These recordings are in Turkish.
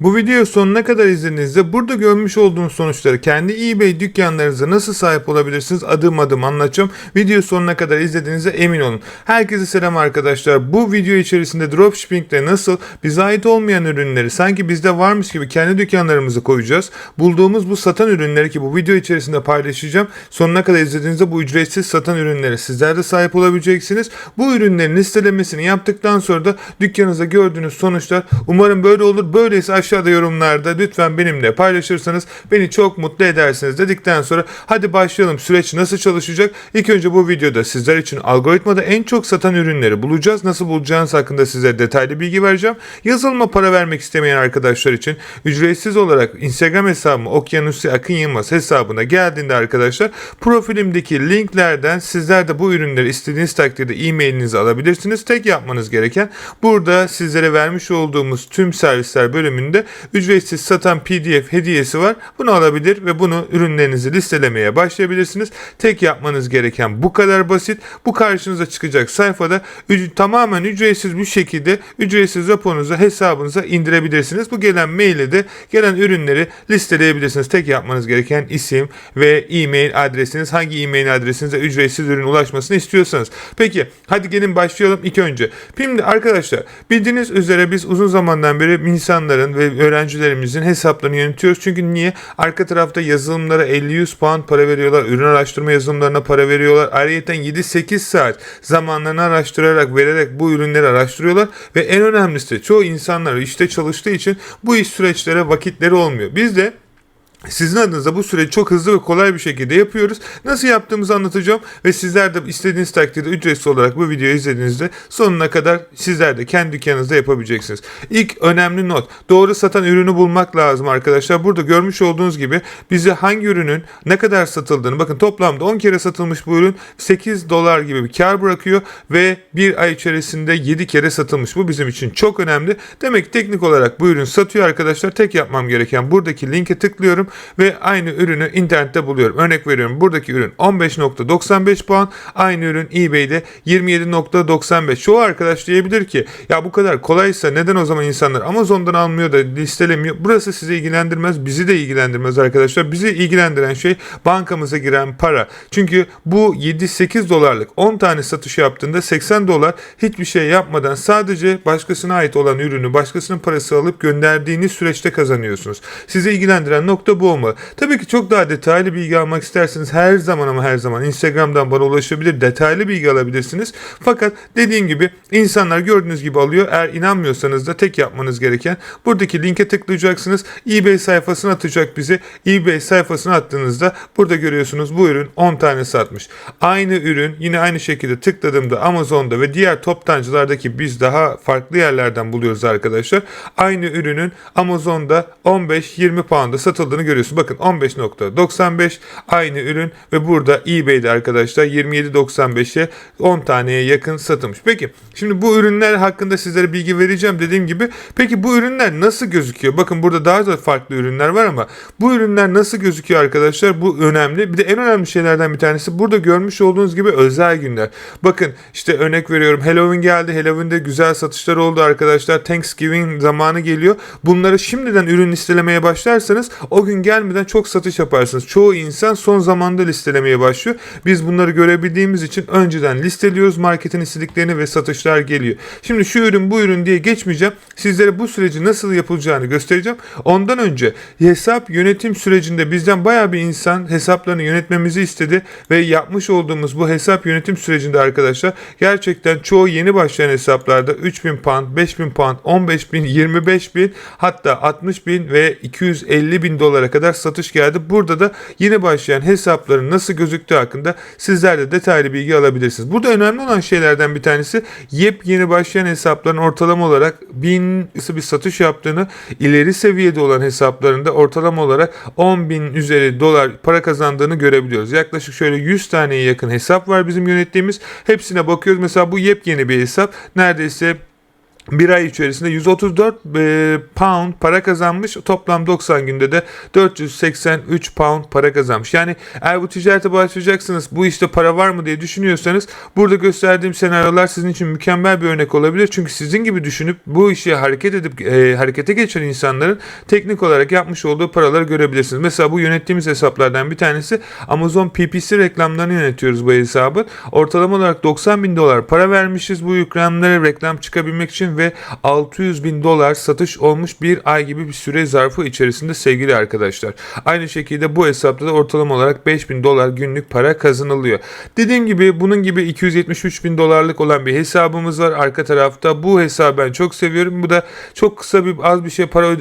Bu videoyu sonuna kadar izlediğinizde burada görmüş olduğunuz sonuçları kendi eBay dükkanlarınıza nasıl sahip olabilirsiniz adım adım anlatacağım. Video sonuna kadar izlediğinize emin olun. Herkese selam arkadaşlar. Bu video içerisinde dropshipping'de nasıl bize ait olmayan ürünleri sanki bizde varmış gibi kendi dükkanlarımıza koyacağız. Bulduğumuz bu satan ürünleri ki bu video içerisinde paylaşacağım. Sonuna kadar izlediğinizde bu ücretsiz satan ürünlere sizler de sahip olabileceksiniz. Bu ürünlerin listelemesini yaptıktan sonra da dükkanınızda gördüğünüz sonuçlar umarım böyle olur. Böyleyse aşağıda yorumlarda lütfen benimle paylaşırsanız beni çok mutlu edersiniz dedikten sonra hadi başlayalım. Süreç nasıl çalışacak? İlk önce bu videoda sizler için algoritmada en çok satan ürünleri bulacağız. Nasıl bulacağınız hakkında size detaylı bilgi vereceğim. Yazılıma para vermek istemeyen arkadaşlar için ücretsiz olarak Instagram hesabım Okyanusi Akın Yılmaz hesabına geldiğinde arkadaşlar profilimdeki linklerden sizler de bu ürünleri istediğiniz takdirde e-mailinizi alabilirsiniz. Tek yapmanız gereken burada sizlere vermiş olduğumuz tüm servisler bölümünde ücretsiz satan PDF hediyesi var. Bunu alabilir ve bunu ürünlerinizi listelemeye başlayabilirsiniz. Tek yapmanız gereken bu kadar basit. Bu karşınıza çıkacak sayfada üc- tamamen ücretsiz bir şekilde ücretsiz raporunuza hesabınıza indirebilirsiniz. Bu gelen maile de gelen ürünleri listeleyebilirsiniz. Tek yapmanız gereken isim ve e-mail adresiniz. Hangi e-mail adresinize ücretsiz ürün ulaşmasını istiyorsanız. Peki hadi gelin başlayalım ilk önce. Şimdi arkadaşlar bildiğiniz üzere biz uzun zamandan beri insanların ve öğrencilerimizin hesaplarını yönetiyoruz. Çünkü niye? Arka tarafta yazılımlara 50-100 puan para veriyorlar. Ürün araştırma yazılımlarına para veriyorlar. Ayrıca 7-8 saat zamanlarını araştırarak vererek bu ürünleri araştırıyorlar. Ve en önemlisi çoğu insanlar işte çalıştığı için bu iş süreçlere vakitleri olmuyor. Biz de sizin adınıza bu süreci çok hızlı ve kolay bir şekilde yapıyoruz. Nasıl yaptığımızı anlatacağım ve sizler de istediğiniz takdirde ücretsiz olarak bu videoyu izlediğinizde sonuna kadar sizler de kendi dükkanınızda yapabileceksiniz. İlk önemli not. Doğru satan ürünü bulmak lazım arkadaşlar. Burada görmüş olduğunuz gibi bize hangi ürünün ne kadar satıldığını bakın toplamda 10 kere satılmış bu ürün 8 dolar gibi bir kar bırakıyor ve bir ay içerisinde 7 kere satılmış. Bu bizim için çok önemli. Demek teknik olarak bu ürün satıyor arkadaşlar. Tek yapmam gereken buradaki linke tıklıyorum ve aynı ürünü internette buluyorum. Örnek veriyorum buradaki ürün 15.95 puan. Aynı ürün eBay'de 27.95. Çoğu arkadaş diyebilir ki ya bu kadar kolaysa neden o zaman insanlar Amazon'dan almıyor da listelemiyor. Burası sizi ilgilendirmez. Bizi de ilgilendirmez arkadaşlar. Bizi ilgilendiren şey bankamıza giren para. Çünkü bu 7-8 dolarlık 10 tane satış yaptığında 80 dolar hiçbir şey yapmadan sadece başkasına ait olan ürünü başkasının parası alıp gönderdiğiniz süreçte kazanıyorsunuz. Sizi ilgilendiren nokta bu olmalı. Tabii ki çok daha detaylı bilgi almak isterseniz her zaman ama her zaman Instagram'dan bana ulaşabilir. Detaylı bilgi alabilirsiniz. Fakat dediğim gibi insanlar gördüğünüz gibi alıyor. Eğer inanmıyorsanız da tek yapmanız gereken buradaki linke tıklayacaksınız. eBay sayfasına atacak bizi. eBay sayfasına attığınızda burada görüyorsunuz bu ürün 10 tane satmış. Aynı ürün yine aynı şekilde tıkladığımda Amazon'da ve diğer toptancılardaki biz daha farklı yerlerden buluyoruz arkadaşlar. Aynı ürünün Amazon'da 15-20 pound'a satıldığını görüyorsunuz. Bakın 15.95 aynı ürün ve burada eBay'de arkadaşlar 27.95'e 10 taneye yakın satılmış. Peki şimdi bu ürünler hakkında sizlere bilgi vereceğim dediğim gibi. Peki bu ürünler nasıl gözüküyor? Bakın burada daha da farklı ürünler var ama bu ürünler nasıl gözüküyor arkadaşlar? Bu önemli. Bir de en önemli şeylerden bir tanesi burada görmüş olduğunuz gibi özel günler. Bakın işte örnek veriyorum Halloween geldi. Halloween'de güzel satışlar oldu arkadaşlar. Thanksgiving zamanı geliyor. Bunları şimdiden ürün listelemeye başlarsanız o gün gelmeden çok satış yaparsınız. Çoğu insan son zamanda listelemeye başlıyor. Biz bunları görebildiğimiz için önceden listeliyoruz. Marketin istediklerini ve satışlar geliyor. Şimdi şu ürün bu ürün diye geçmeyeceğim. Sizlere bu süreci nasıl yapılacağını göstereceğim. Ondan önce hesap yönetim sürecinde bizden baya bir insan hesaplarını yönetmemizi istedi ve yapmış olduğumuz bu hesap yönetim sürecinde arkadaşlar gerçekten çoğu yeni başlayan hesaplarda 3000 pound, 5000 pound, 15 bin, 25 bin hatta 60 bin ve 250 bin dolara kadar satış geldi. Burada da yeni başlayan hesapların nasıl gözüktüğü hakkında sizler de detaylı bilgi alabilirsiniz. Burada önemli olan şeylerden bir tanesi yepyeni başlayan hesapların ortalama olarak 1000 bir satış yaptığını ileri seviyede olan hesaplarında ortalama olarak 10 bin üzeri dolar para kazandığını görebiliyoruz. Yaklaşık şöyle 100 taneye yakın hesap var bizim yönettiğimiz. Hepsine bakıyoruz. Mesela bu yepyeni bir hesap. Neredeyse bir ay içerisinde 134 e, pound para kazanmış. Toplam 90 günde de 483 pound para kazanmış. Yani eğer bu ticarete başlayacaksınız bu işte para var mı diye düşünüyorsanız burada gösterdiğim senaryolar sizin için mükemmel bir örnek olabilir. Çünkü sizin gibi düşünüp bu işe hareket edip e, harekete geçen insanların teknik olarak yapmış olduğu paraları görebilirsiniz. Mesela bu yönettiğimiz hesaplardan bir tanesi Amazon PPC reklamlarını yönetiyoruz bu hesabın. Ortalama olarak 90 bin dolar para vermişiz bu reklamlara reklam çıkabilmek için ve 600 bin dolar satış olmuş bir ay gibi bir süre zarfı içerisinde sevgili arkadaşlar. Aynı şekilde bu hesapta da ortalama olarak 5 bin dolar günlük para kazanılıyor. Dediğim gibi bunun gibi 273 bin dolarlık olan bir hesabımız var arka tarafta. Bu hesabı ben çok seviyorum. Bu da çok kısa bir az bir şey para e,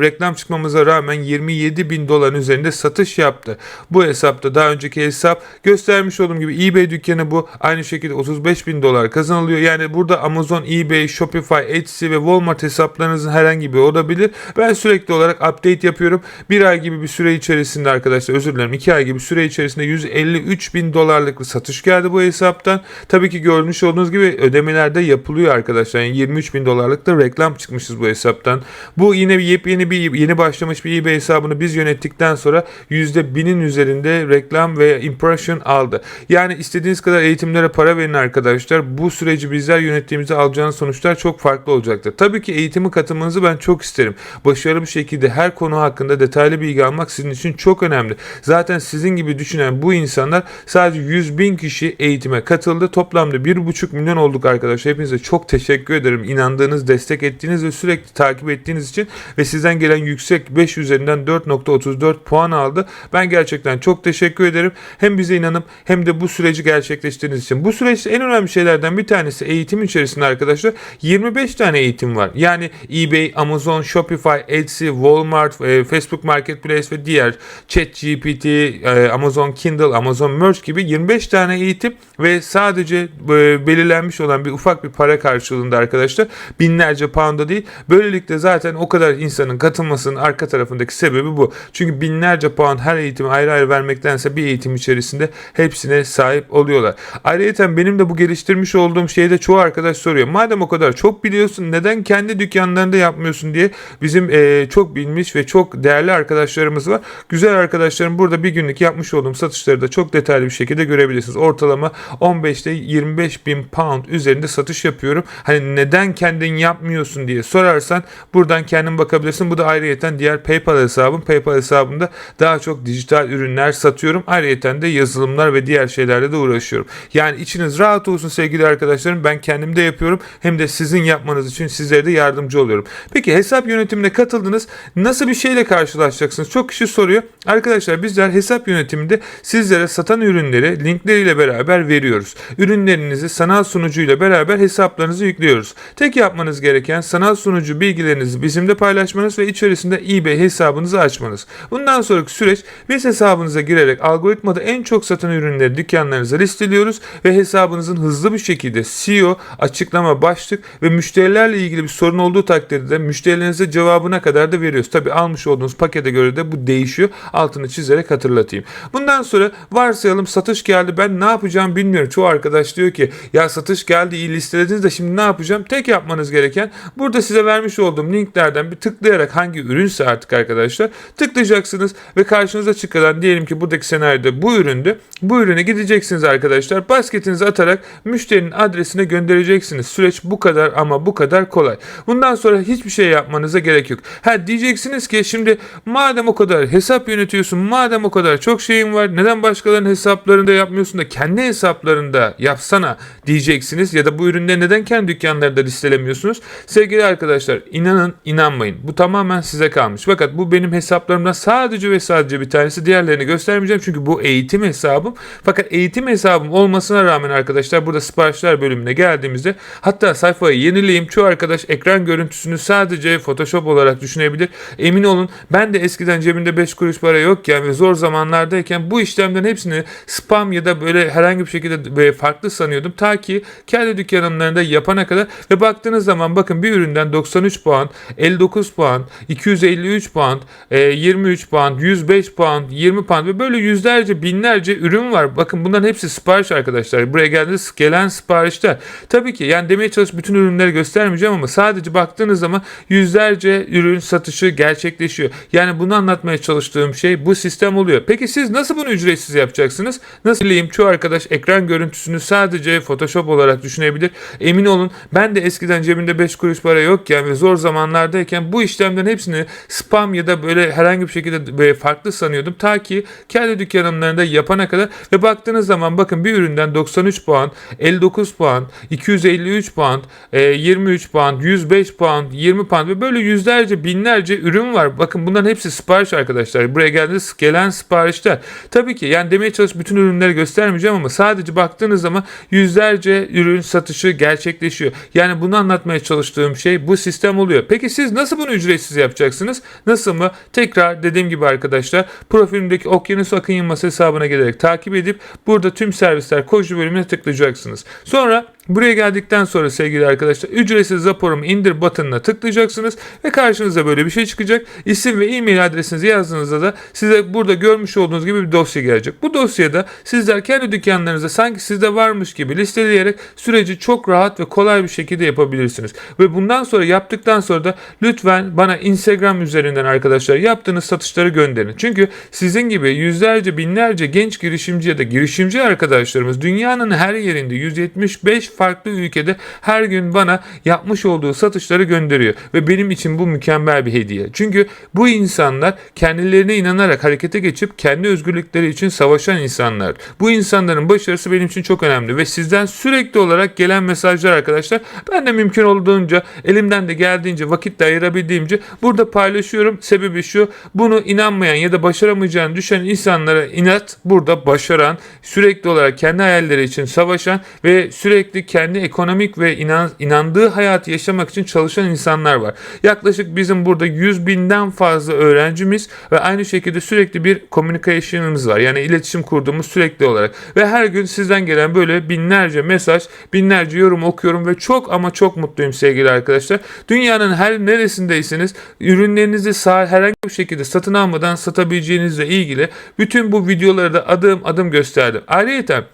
reklam çıkmamıza rağmen 27 bin doların üzerinde satış yaptı. Bu hesapta daha önceki hesap göstermiş olduğum gibi eBay dükkanı bu. Aynı şekilde 35 bin dolar kazanılıyor. Yani burada Amazon, eBay, Shopify, Etsy ve Walmart hesaplarınızın herhangi biri olabilir. Ben sürekli olarak update yapıyorum. Bir ay gibi bir süre içerisinde arkadaşlar özür dilerim. iki ay gibi süre içerisinde 153 bin dolarlık bir satış geldi bu hesaptan. Tabii ki görmüş olduğunuz gibi ödemeler de yapılıyor arkadaşlar. Yani 23 bin dolarlık da reklam çıkmışız bu hesaptan. Bu yine bir yepyeni bir yeni başlamış bir eBay hesabını biz yönettikten sonra %1000'in üzerinde reklam ve impression aldı. Yani istediğiniz kadar eğitimlere para verin arkadaşlar. Bu süreci bizler yönettiğimizde alacağınız sonuçlar çok farklı olacaktır. Tabii ki eğitimi katılmanızı ben çok isterim. Başarılı bir şekilde her konu hakkında detaylı bilgi almak sizin için çok önemli. Zaten sizin gibi düşünen bu insanlar sadece 100 bin kişi eğitime katıldı. Toplamda 1,5 milyon olduk arkadaşlar. Hepinize çok teşekkür ederim. İnandığınız, destek ettiğiniz ve sürekli takip ettiğiniz için ve sizden gelen yüksek 5 üzerinden 4.34 puan aldı. Ben gerçekten çok teşekkür ederim. Hem bize inanıp hem de bu süreci gerçekleştirdiğiniz için. Bu süreçte en önemli şeylerden bir tanesi eğitim içerisinde arkadaşlar 25 tane eğitim var. Yani eBay, Amazon, Shopify, Etsy, Walmart, e, Facebook Marketplace ve diğer ChatGPT, e, Amazon Kindle, Amazon Merch gibi 25 tane eğitim ve sadece e, belirlenmiş olan bir ufak bir para karşılığında arkadaşlar binlerce pound'a değil. Böylelikle zaten o kadar insanın katılmasının arka tarafındaki sebebi bu. Çünkü binlerce pound her eğitimi ayrı ayrı vermektense bir eğitim içerisinde hepsine sahip oluyorlar. Ayrıca benim de bu geliştirmiş olduğum şeyde çoğu arkadaş soruyor. Madem o kadar çok biliyorsun neden kendi dükkanlarında yapmıyorsun diye bizim e, çok bilmiş ve çok değerli arkadaşlarımız var. Güzel arkadaşlarım burada bir günlük yapmış olduğum satışları da çok detaylı bir şekilde görebilirsiniz. Ortalama 15'te 25 bin pound üzerinde satış yapıyorum. Hani neden kendin yapmıyorsun diye sorarsan buradan kendin bakabilirsin. Bu da ayrıyeten diğer PayPal hesabım. PayPal hesabımda daha çok dijital ürünler satıyorum. Ayrıyeten de yazılımlar ve diğer şeylerle de uğraşıyorum. Yani içiniz rahat olsun sevgili arkadaşlarım. Ben kendim de yapıyorum. Hem de sizin yapmanız için sizlere de yardımcı oluyorum. Peki hesap yönetimine katıldınız. Nasıl bir şeyle karşılaşacaksınız? Çok kişi soruyor. Arkadaşlar bizler hesap yönetiminde sizlere satan ürünleri linkleriyle beraber veriyoruz. Ürünlerinizi sanal sunucuyla beraber hesaplarınızı yüklüyoruz. Tek yapmanız gereken sanal sunucu bilgilerinizi bizimle paylaşmanız ve içerisinde eBay hesabınızı açmanız. Bundan sonraki süreç biz hesabınıza girerek algoritmada en çok satan ürünleri dükkanlarınıza listeliyoruz ve hesabınızın hızlı bir şekilde CEO, açıklama, başlık ve müşterilerle ilgili bir sorun olduğu takdirde müşterilerinize cevabına kadar da veriyoruz. Tabi almış olduğunuz pakete göre de bu değişiyor. Altını çizerek hatırlatayım. Bundan sonra varsayalım satış geldi ben ne yapacağım bilmiyorum. Çoğu arkadaş diyor ki ya satış geldi iyi listelediniz de şimdi ne yapacağım? Tek yapmanız gereken burada size vermiş olduğum linklerden bir tıklayarak hangi ürünse artık arkadaşlar tıklayacaksınız ve karşınıza çıkan diyelim ki buradaki senaryoda bu üründü. Bu ürüne gideceksiniz arkadaşlar. Basketinizi atarak müşterinin adresine göndereceksiniz. Süreç bu kadar ama bu kadar kolay. Bundan sonra hiçbir şey yapmanıza gerek yok. Ha diyeceksiniz ki şimdi madem o kadar hesap yönetiyorsun, madem o kadar çok şeyin var, neden başkalarının hesaplarında yapmıyorsun da kendi hesaplarında yapsana diyeceksiniz ya da bu ürünleri neden kendi dükkanlarında listelemiyorsunuz? Sevgili arkadaşlar inanın inanmayın. Bu tamamen size kalmış. Fakat bu benim hesaplarımdan sadece ve sadece bir tanesi. Diğerlerini göstermeyeceğim çünkü bu eğitim hesabım. Fakat eğitim hesabım olmasına rağmen arkadaşlar burada siparişler bölümüne geldiğimizde hatta sayfayı yenileyim. Çoğu arkadaş ekran görüntüsünü sadece Photoshop olarak düşünebilir. Emin olun ben de eskiden cebimde 5 kuruş para yokken ve zor zamanlardayken bu işlemlerin hepsini spam ya da böyle herhangi bir şekilde farklı sanıyordum. Ta ki kendi dükkanlarında yapana kadar ve baktığınız zaman bakın bir üründen 93 puan, 59 puan, 253 puan, e, 23 puan, 105 puan, 20 puan ve böyle yüzlerce binlerce ürün var. Bakın bunların hepsi sipariş arkadaşlar. Buraya geldiğiniz gelen siparişler. Tabii ki yani demeye çalış bütün ürünler ürünleri göstermeyeceğim ama sadece baktığınız zaman yüzlerce ürün satışı gerçekleşiyor. Yani bunu anlatmaya çalıştığım şey bu sistem oluyor. Peki siz nasıl bunu ücretsiz yapacaksınız? Nasıl bileyim çoğu arkadaş ekran görüntüsünü sadece Photoshop olarak düşünebilir. Emin olun ben de eskiden cebimde 5 kuruş para yokken ve zor zamanlardayken bu işlemlerin hepsini spam ya da böyle herhangi bir şekilde böyle farklı sanıyordum. Ta ki kendi dükkanımlarında yapana kadar ve baktığınız zaman bakın bir üründen 93 puan, 59 puan, 253 puan, e, 23 puan, 105 puan, 20 puan ve böyle yüzlerce binlerce ürün var. Bakın bunların hepsi sipariş arkadaşlar. Buraya geldiğinizde gelen siparişler. Tabii ki yani demeye çalış bütün ürünleri göstermeyeceğim ama sadece baktığınız zaman yüzlerce ürün satışı gerçekleşiyor. Yani bunu anlatmaya çalıştığım şey bu sistem oluyor. Peki siz nasıl bunu ücretsiz yapacaksınız? Nasıl mı? Tekrar dediğim gibi arkadaşlar profilimdeki Okyanus Akın Yılmaz hesabına gelerek takip edip burada tüm servisler koşu bölümüne tıklayacaksınız. Sonra Buraya geldikten sonra sevgili arkadaşlar ücretsiz raporumu indir butonuna tıklayacaksınız ve karşınıza böyle bir şey çıkacak. İsim ve e-mail adresinizi yazdığınızda da size burada görmüş olduğunuz gibi bir dosya gelecek. Bu dosyada sizler kendi dükkanlarınızda sanki sizde varmış gibi listeleyerek süreci çok rahat ve kolay bir şekilde yapabilirsiniz. Ve bundan sonra yaptıktan sonra da lütfen bana Instagram üzerinden arkadaşlar yaptığınız satışları gönderin. Çünkü sizin gibi yüzlerce binlerce genç girişimci ya da girişimci arkadaşlarımız dünyanın her yerinde 175 farklı ülkede her gün bana yapmış olduğu satışları gönderiyor. Ve benim için bu mükemmel bir hediye. Çünkü bu insanlar kendilerine inanarak harekete geçip kendi özgürlükleri için savaşan insanlar. Bu insanların başarısı benim için çok önemli ve sizden sürekli olarak gelen mesajlar arkadaşlar ben de mümkün olduğunca elimden de geldiğince vakit de ayırabildiğimce burada paylaşıyorum. Sebebi şu bunu inanmayan ya da başaramayacağını düşen insanlara inat burada başaran sürekli olarak kendi hayalleri için savaşan ve sürekli kendi ekonomik ve inan, inandığı hayatı yaşamak için çalışan insanlar var. Yaklaşık bizim burada 100 binden fazla öğrencimiz ve aynı şekilde sürekli bir communication'ımız var. Yani iletişim kurduğumuz sürekli olarak. Ve her gün sizden gelen böyle binlerce mesaj, binlerce yorum okuyorum ve çok ama çok mutluyum sevgili arkadaşlar. Dünyanın her neresindeyseniz ürünlerinizi herhangi bir şekilde satın almadan satabileceğinizle ilgili bütün bu videoları da adım adım gösterdim. Ayrıca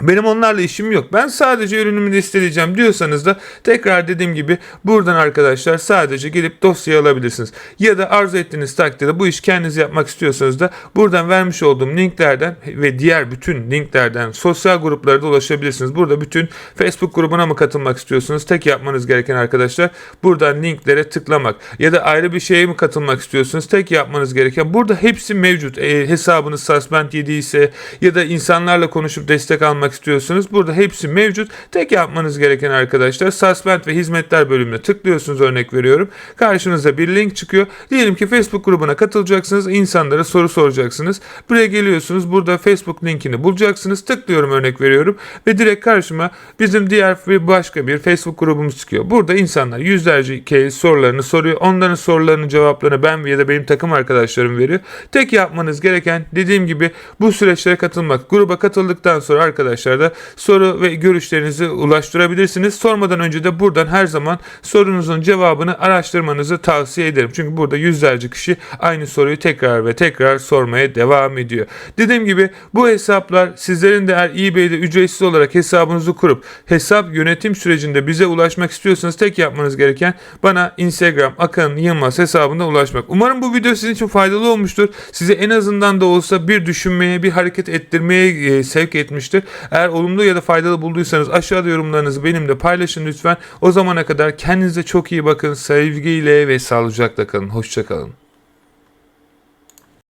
benim onlarla işim yok. Ben sadece ürünümü listeleyeceğim diyorsanız da tekrar dediğim gibi buradan arkadaşlar sadece gelip dosyayı alabilirsiniz. Ya da arzu ettiğiniz takdirde bu iş kendiniz yapmak istiyorsanız da buradan vermiş olduğum linklerden ve diğer bütün linklerden sosyal gruplara da ulaşabilirsiniz. Burada bütün Facebook grubuna mı katılmak istiyorsunuz? Tek yapmanız gereken arkadaşlar buradan linklere tıklamak. Ya da ayrı bir şeye mi katılmak istiyorsunuz? Tek yapmanız gereken burada hepsi mevcut. E, hesabınız suspend yediyse ya da insanlarla konuşup destek almak istiyorsunuz. Burada hepsi mevcut. Tek yapmanız gereken arkadaşlar suspend ve hizmetler bölümüne tıklıyorsunuz örnek veriyorum. Karşınıza bir link çıkıyor. Diyelim ki Facebook grubuna katılacaksınız. insanlara soru soracaksınız. Buraya geliyorsunuz. Burada Facebook linkini bulacaksınız. Tıklıyorum örnek veriyorum. Ve direkt karşıma bizim diğer bir başka bir Facebook grubumuz çıkıyor. Burada insanlar yüzlerce kez sorularını soruyor. Onların sorularının cevaplarını ben ya da benim takım arkadaşlarım veriyor. Tek yapmanız gereken dediğim gibi bu süreçlere katılmak. Gruba katıldıktan sonra arkadaşlar da soru ve görüşlerinizi ulaştırabilirsiniz. Sormadan önce de buradan her zaman sorunuzun cevabını araştırmanızı tavsiye ederim. Çünkü burada yüzlerce kişi aynı soruyu tekrar ve tekrar sormaya devam ediyor. Dediğim gibi bu hesaplar sizlerin de eğer eBay'de ücretsiz olarak hesabınızı kurup hesap yönetim sürecinde bize ulaşmak istiyorsanız tek yapmanız gereken bana Instagram Akın Yılmaz hesabında ulaşmak. Umarım bu video sizin için faydalı olmuştur. Size en azından da olsa bir düşünmeye, bir hareket ettirmeye e, sevk etmiştir. Eğer olumlu ya da faydalı bulduysanız aşağıda yorumlarınızı benimle paylaşın lütfen. O zamana kadar kendinize çok iyi bakın. Sevgiyle ve sağlıcakla kalın. Hoşçakalın.